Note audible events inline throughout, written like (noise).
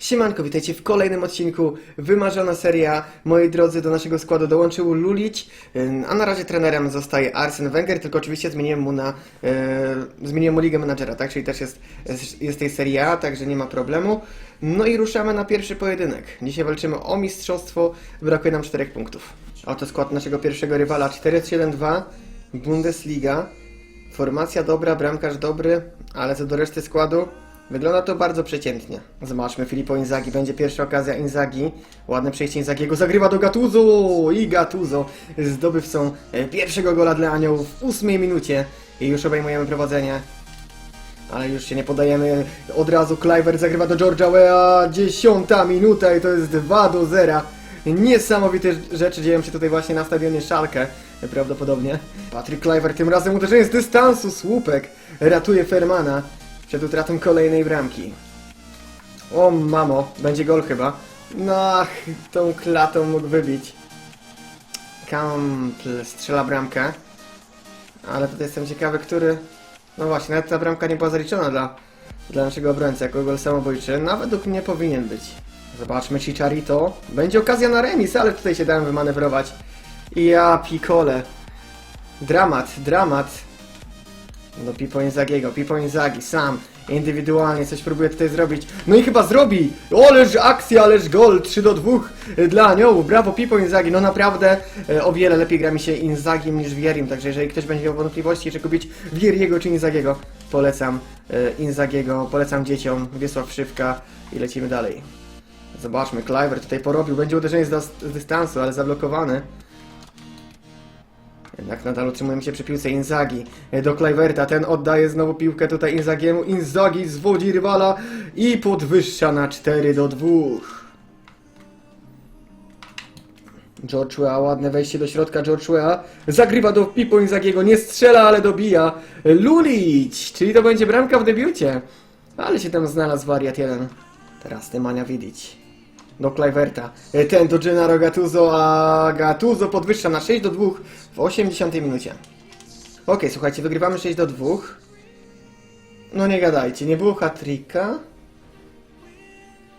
Siemanko, witajcie w kolejnym odcinku Wymarzona seria. Moi drodzy, do naszego składu dołączył Lulić, a na razie trenerem zostaje Arsen Wenger, tylko oczywiście zmieniłem mu na yy, zmieniłem mu ligę menadżera, tak? Czyli też jest, jest, tej serii A, także nie ma problemu. No i ruszamy na pierwszy pojedynek. Dzisiaj walczymy o mistrzostwo, brakuje nam 4 punktów. Oto skład naszego pierwszego rywala 4-7-2, Bundesliga. Formacja dobra, bramkarz dobry, ale co do reszty składu, wygląda to bardzo przeciętnie. Zobaczmy, Filippo Inzaghi, będzie pierwsza okazja Inzaghi. Ładne przejście Inzagiego, zagrywa do Gattuso i Gattuso zdobywcą e, pierwszego gola dla Aniołów w ósmej minucie i już obejmujemy prowadzenie. Ale już się nie podajemy. Od razu Kluivert zagrywa do George'a Weah. Dziesiąta minuta i to jest 2 do 0. Niesamowite rzeczy dzieją się tutaj właśnie na stadionie Schalke. Prawdopodobnie. Patrick Kluivert tym razem uderzenie z dystansu. Słupek ratuje Fermana przed utratą kolejnej bramki. O mamo, będzie gol chyba. No, tą klatą mógł wybić. Campbell strzela bramkę. Ale tutaj jestem ciekawy, który... No właśnie, nawet ta bramka nie była zaliczona dla, dla naszego obrońcy jako gol samobójczy. No, według mnie powinien być. Zobaczmy Chicharito. Będzie okazja na remis, ale tutaj się dałem wymanewrować. Ja pikole. Dramat, dramat. Do Pipo Inzagiego, Pipo Inzagi sam indywidualnie coś próbuje tutaj zrobić. No i chyba zrobi! Ależ akcja, ależ gol! 3 do 2 dla Aniołów. Brawo Pipo Inzagi. No naprawdę e, o wiele lepiej gra mi się Inzagim niż Wierim, także jeżeli ktoś będzie miał wątpliwości, czy kupić Wieriego czy Inzagiego, polecam e, Inzagiego, polecam dzieciom, Wiesław Szywka i lecimy dalej. Zobaczmy, Cliver tutaj porobił, będzie uderzenie z, z dystansu, ale zablokowany. Jednak nadal utrzymujemy się przy piłce Inzagi do Kluiverta. Ten oddaje znowu piłkę tutaj Inzagiemu. Inzagi zwodzi rywala i podwyższa na 4 do 2. George Weah, ładne wejście do środka George Weah. Zagrywa do Pipo Inzagiego, nie strzela, ale dobija. Lulić, czyli to będzie bramka w debiucie. Ale się tam znalazł wariat jeden. Teraz Nemanja Vidic do Kluiverta. E, Ten do Gennaro Gattuso, a Gattuso podwyższa na 6 do 2 w 80 minucie. Okej, słuchajcie, wygrywamy 6 do 2. No nie gadajcie, nie było hat-tricka.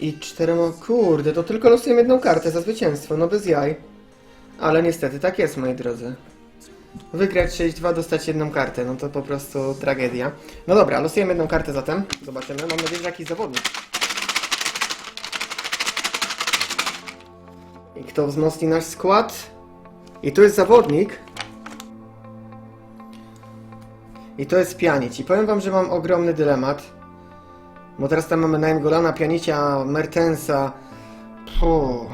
I czterema... Kurde, to tylko losujemy jedną kartę za zwycięstwo, no bez jaj. Ale niestety, tak jest, moi drodzy. Wygrać 6-2, dostać jedną kartę, no to po prostu tragedia. No dobra, losujemy jedną kartę zatem. Zobaczymy, mam nadzieję, że jakiś zawodnik. I kto wzmocni nasz skład? I tu jest zawodnik. I to jest Pianic. I powiem wam, że mam ogromny dylemat. Bo teraz tam mamy Naingolana, Pianicia, Mertensa. Puh.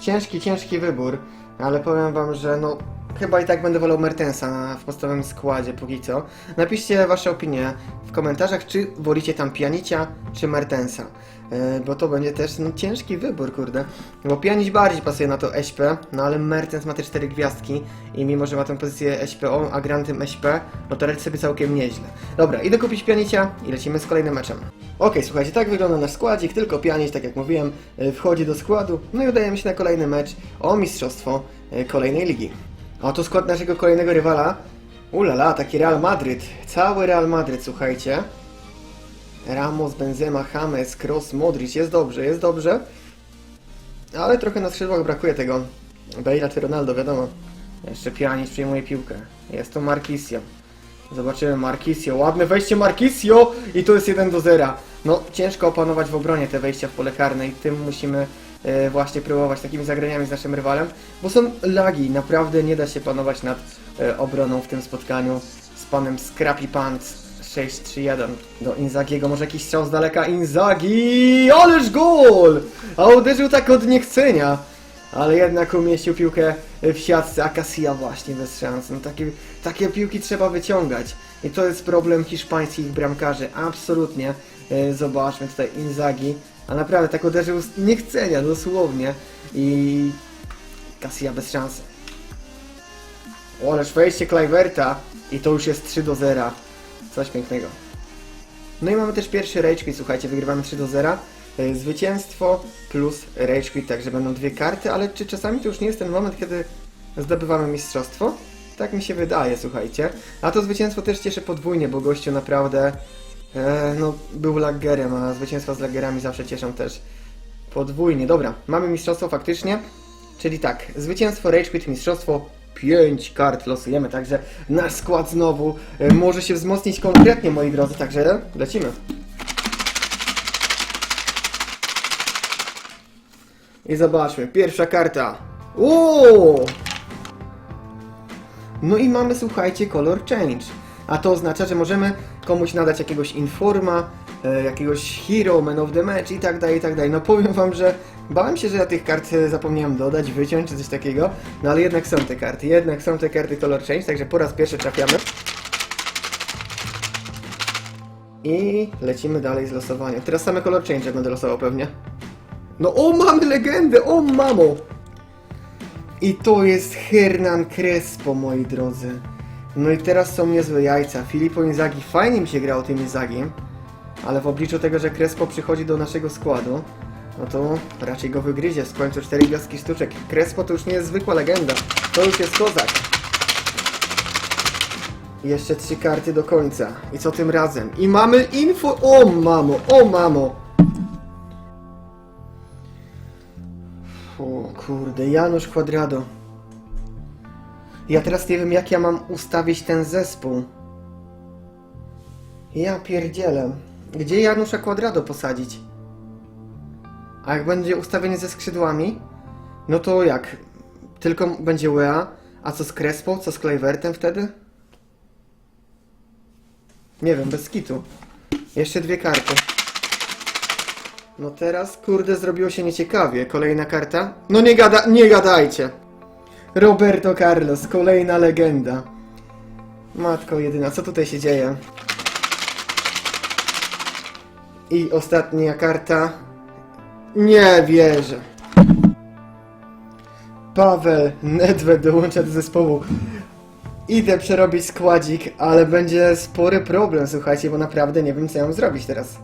Ciężki, ciężki wybór. Ale powiem wam, że no... Chyba i tak będę wolał Mertensa w podstawowym składzie póki co. Napiszcie wasze opinie w komentarzach, czy wolicie tam Pianicia, czy Mertensa. E, bo to będzie też no, ciężki wybór, kurde. Bo Pianić bardziej pasuje na to SP, no ale Mertens ma te 4 gwiazdki i mimo, że ma tę pozycję SPO, a gra na tym SP, no to radzi sobie całkiem nieźle. Dobra, idę kupić Pianicia i lecimy z kolejnym meczem. Okej, słuchajcie, tak wygląda nasz składzik, tylko Pianić, tak jak mówiłem, e, wchodzi do składu, no i udajemy się na kolejny mecz o mistrzostwo e, kolejnej ligi. A oto skład naszego kolejnego rywala. Ulala, taki Real Madryt. Cały Real Madryt, słuchajcie. Ramos, Benzema, James, Kroos, Modric. Jest dobrze, jest dobrze. Ale trochę na skrzydłach brakuje tego Bale'a czy Ronaldo, wiadomo. Jeszcze Pjanic przyjmuje piłkę. Jest to Marquisio. Zobaczymy Marquisio. Ładne wejście Marquisio! I to jest 1 do 0. No, ciężko opanować w obronie te wejścia w pole karne i tym musimy właśnie próbować takimi zagraniami z naszym rywalem, bo są lagi. Naprawdę nie da się panować nad e, obroną w tym spotkaniu z panem Scrappy Pants 6-3-1 do Inzagiego. Może jakiś strzał z daleka. Inzagi! Ależ gol! A uderzył tak od niechcenia. Ale jednak umieścił piłkę w siatce, a Casilla właśnie bez szans. No takie, takie piłki trzeba wyciągać. I to jest problem hiszpańskich bramkarzy. Absolutnie. E, Zobaczmy tutaj Inzagi. A naprawdę tak uderzył z niechcenia, dosłownie. I Casilla bez szansy. O, ależ wejście Kluiverta i to już jest 3 do 0. Coś pięknego. No i mamy też pierwszy Rage Quit, słuchajcie, wygrywamy 3 do 0. E, Zwycięstwo plus Rage Quit, także będą dwie karty, ale czy czasami to już nie jest ten moment, kiedy zdobywamy mistrzostwo? Tak mi się wydaje, słuchajcie. A to zwycięstwo też cieszy podwójnie, bo gościu naprawdę e, no, był laggerem, a zwycięstwa z laggerami zawsze cieszą też Podwójnie, dobra. Mamy mistrzostwo faktycznie. Czyli tak, zwycięstwo Rage Quit, mistrzostwo 5 kart losujemy, także nasz skład znowu e, może się wzmocnić konkretnie, moi drodzy, także lecimy. I zobaczmy, pierwsza karta. Uuu! No i mamy, słuchajcie, color change. A to oznacza, że możemy komuś nadać jakiegoś informa, e, jakiegoś hero, man of the match i tak dalej, i tak dalej. No powiem wam, że bałem się, że ja tych kart e, zapomniałem dodać, wyciąć czy coś takiego, no ale jednak są te karty, jednak są te karty color change, także po raz pierwszy trafiamy. I lecimy dalej z losowaniem. Teraz same color change będę losował pewnie. No o, mamy legendę, o mamo! I to jest Hernan Crespo, moi drodzy. No i teraz są niezłe jajca. Filippo Inzaghi, fajnie mi się grało tym Inzagiem, ale w obliczu tego, że Crespo przychodzi do naszego składu, no to raczej go wygryzie. W końcu 4 gwiazdki sztuczek. Crespo to już nie jest zwykła legenda, to już jest kozak. Jeszcze trzy karty do końca. I co tym razem? I mamy info... O mamo, o mamo! O kurde, Janusz Quadrado. Ja teraz nie wiem jak ja mam ustawić ten zespół. Ja pierdzielę. Gdzie Janusza Quadrado posadzić? A jak będzie ustawienie ze skrzydłami? No to jak? Tylko będzie Wea? A co z Crespo? Co z Kluivertem wtedy? Nie wiem, bez kitu. Jeszcze dwie karty. No teraz, kurde, zrobiło się nieciekawie. Kolejna karta? No nie gada, nie gadajcie! Roberto Carlos, kolejna legenda. Matko jedyna, co tutaj się dzieje? I ostatnia karta. Nie wierzę. Paweł Nedved dołącza do zespołu. Idę przerobić składzik, ale będzie spory problem, słuchajcie, bo naprawdę nie wiem, co ja mam zrobić teraz.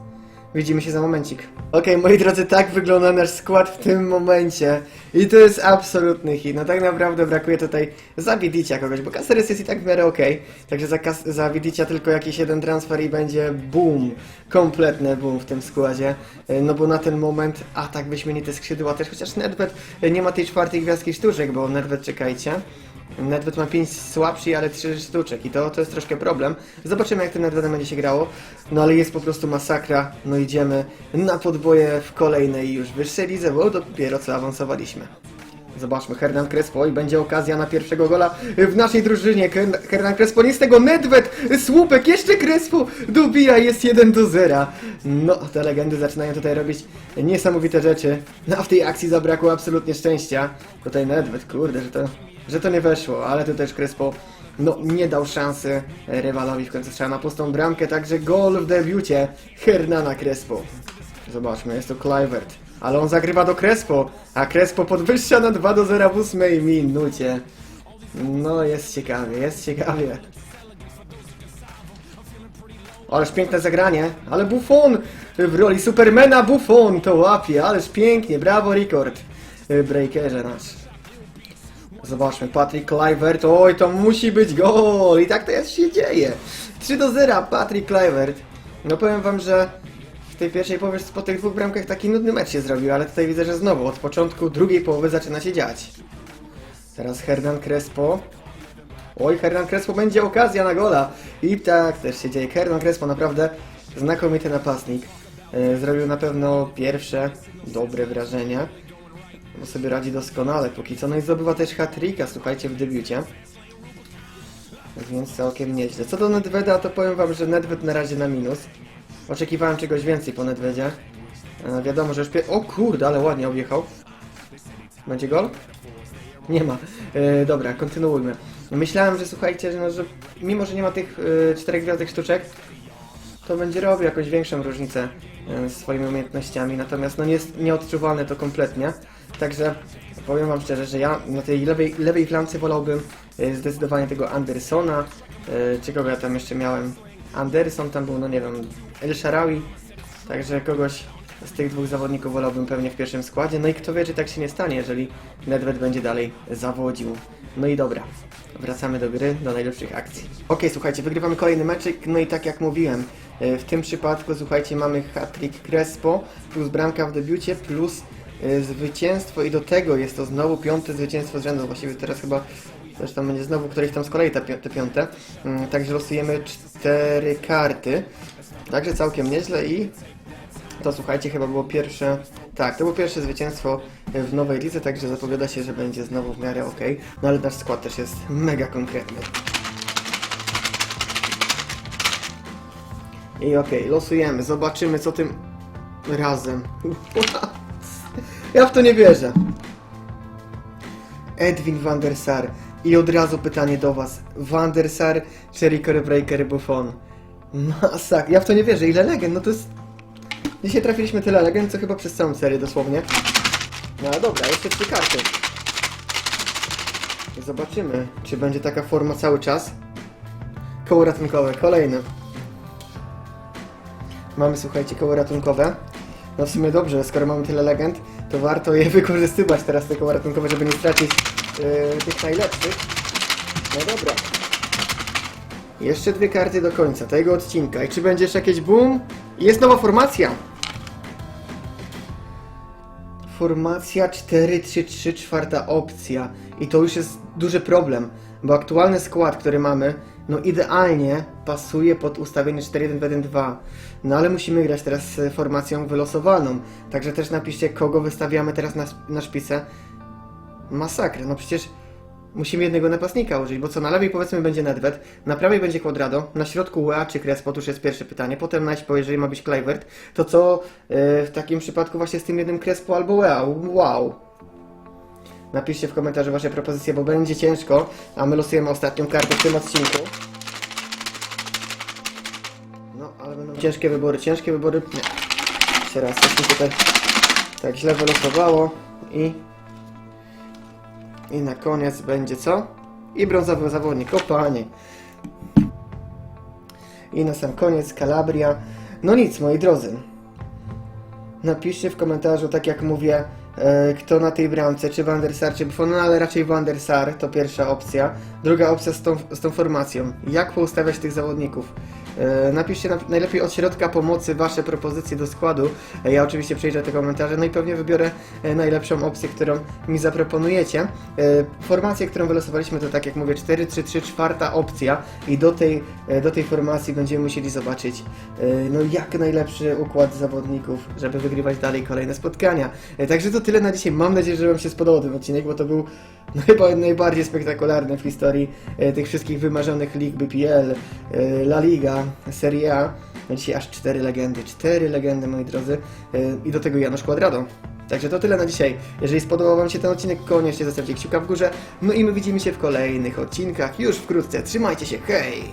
Widzimy się za momencik. Okej, moi drodzy, tak wygląda nasz skład w tym momencie. I to jest absolutny hit. No tak naprawdę brakuje tutaj za Widicia kogoś, bo Caceres jest i tak w miarę okej. Także za, za Widicia tylko jakiś jeden transfer i będzie boom. Kompletny boom w tym składzie. E, No bo na ten moment atak wyśmienite skrzydła też, chociaż Nedved e, nie ma tej czwartej gwiazdki sztuczek, bo Nedved czekajcie. Nedved ma 5 słabszy, ale 3 sztuczek i to, to jest troszkę problem. Zobaczymy jak ten Nedvedem będzie się grało. No ale jest po prostu masakra. No idziemy na podboje w kolejnej już wyższej lidze, bo dopiero co awansowaliśmy. Zobaczmy, Hernan Crespo i będzie okazja na pierwszego gola w naszej drużynie. Her- Hernan Crespo, nie z tego Nedved, słupek, jeszcze Crespo dobija, jest 1 do 0. No, te legendy zaczynają tutaj robić niesamowite rzeczy. No, a w tej akcji zabrakło absolutnie szczęścia. Tutaj Nedved, kurde, że to, że to nie weszło, ale tu też Crespo no, nie dał szansy rywalowi w końcu strzała na pustą bramkę, także gol w debiucie Hernana Crespo. Zobaczmy, jest to Kluivert. Ale on zagrywa do Crespo, a Crespo podwyższa na 2 do 0 w 8 minucie. No, jest ciekawie, jest ciekawie. Ależ piękne zagranie, ale Buffon w roli Supermana Buffon to łapie, ależ pięknie, brawo Record. Breakerze nasz. Zobaczmy, Patrick Kluivert, oj to musi być gol i tak to jest się dzieje. 3 do 0, Patrick Kluivert. No powiem wam, że tej pierwszej połowie po tych dwóch bramkach taki nudny mecz się zrobił, ale tutaj widzę, że znowu od początku drugiej połowy zaczyna się dziać. Teraz Hernan Crespo. Oj, Hernan Crespo będzie okazja na gola. I tak też się dzieje. Hernan Crespo naprawdę znakomity napastnik. E, Zrobił na pewno pierwsze dobre wrażenie. Bo sobie radzi doskonale póki co. No i zdobywa też hat-tricka, słuchajcie, w debiucie. Więc całkiem nieźle. Co do Nedveda, to powiem wam, że Nedved na razie na minus. Oczekiwałem czegoś więcej po Nedvedzie. E, wiadomo, że już pie... O kurde, ale ładnie objechał. Będzie gol? Nie ma. E, dobra, kontynuujmy. Myślałem, że słuchajcie, że, no, że mimo, że nie ma tych e, czterech gwiazdek sztuczek, to będzie robił jakąś większą różnicę e, swoimi umiejętnościami, natomiast no nie jest nieodczuwalne to kompletnie. Także powiem wam szczerze, że ja na tej lewej, lewej flance wolałbym e, zdecydowanie tego Andersona, e, czy kogo ja tam jeszcze miałem. Anderson tam był, no nie wiem, El Sharawi, także kogoś z tych dwóch zawodników wolałbym pewnie w pierwszym składzie. No i kto wie, czy tak się nie stanie, jeżeli Nedved będzie dalej zawodził. No i dobra, wracamy do gry, do najlepszych akcji. Okej, słuchajcie, wygrywamy kolejny meczyk, no i tak jak mówiłem, e, w tym przypadku, słuchajcie, mamy hat-trick Crespo, plus bramka w debiucie, plus y, zwycięstwo i do tego jest to znowu piąte zwycięstwo z rzędu. Właściwie teraz chyba tam będzie znowu któreś tam z kolei te, pi- te piąte. Mm, Także losujemy cztery karty. Także całkiem nieźle i to słuchajcie, chyba było pierwsze. Tak, to było pierwsze zwycięstwo w nowej lidze, także zapowiada się, że będzie znowu w miarę ok. No ale nasz skład też jest mega konkretny. I okej, losujemy, zobaczymy co tym razem. (laughs) Ja w to nie wierzę. Edwin van der Sar. I od razu pytanie do was. Van der czy Breaker Buffon? Masak, ja w to nie wierzę. Ile legend? No to jest... Dzisiaj trafiliśmy tyle legend, co chyba przez całą serię dosłownie. No ale dobra, jeszcze trzy karty. Zobaczymy, czy będzie taka forma cały czas. Koło ratunkowe, kolejne. Mamy, słuchajcie, koło ratunkowe. No w sumie dobrze, skoro mamy tyle legend, to warto je wykorzystywać teraz, te koła ratunkowe, żeby nie stracić yy, tych najlepszych. No dobra. Jeszcze dwie karty do końca tego odcinka. I czy będzie jeszcze jakieś boom? Jest nowa formacja! Formacja 4-3-3, czwarta opcja. I to już jest duży problem, bo aktualny skład, który mamy, no idealnie pasuje pod ustawienie 4-1-2. No ale musimy grać teraz e, formacją wylosowaną. Także też napiszcie, kogo wystawiamy teraz na, na szpicę. Masakra, no przecież musimy jednego napastnika użyć, bo co na lewej powiedzmy będzie Nedved, na prawej będzie Quadrado, na środku Wea czy Crespo, to już jest pierwsze pytanie, potem Naśpo, jeżeli ma być Kluivert, to co e, w takim przypadku właśnie z tym jednym Crespo albo Wea? Wow! Napiszcie w komentarzu wasze propozycje, bo będzie ciężko, a my losujemy ostatnią kartę w tym odcinku. No, ale będą ciężkie wybory, ciężkie wybory. Nie. Jeszcze raz, coś mi tutaj tak źle wylosowało i i na koniec będzie co? I brązowy zawodnik, o panie. I na sam koniec Calabria. No nic, moi drodzy. Napiszcie w komentarzu, tak jak mówię, e, kto na tej bramce, czy Van der Sar, czy Buffon, no ale raczej Van der Sar, to pierwsza opcja. Druga opcja z tą, z tą formacją. Jak poustawiać tych zawodników? E, napiszcie na, najlepiej od środka pomocy wasze propozycje do składu. E, ja oczywiście przejrzę te komentarze, no i pewnie wybiorę e, najlepszą opcję, którą mi zaproponujecie. Formację, którą wylosowaliśmy to tak jak mówię 4-3-3, czwarta opcja i do tej, do tej formacji będziemy musieli zobaczyć no jak najlepszy układ zawodników, żeby wygrywać dalej kolejne spotkania. Także to tyle na dzisiaj. Mam nadzieję, że Wam się spodobał ten odcinek, bo to był (laughs) no, chyba najbardziej spektakularny w historii tych wszystkich wymarzonych lig BPL, La Liga, Serie A. No dzisiaj aż cztery legendy, cztery legendy moi drodzy e, i do tego Janusz Quadrado. Także to tyle na dzisiaj. Jeżeli spodobał Wam się ten odcinek, koniecznie zostawcie kciuka w górze. No i my widzimy się w kolejnych odcinkach już wkrótce. Trzymajcie się, hej!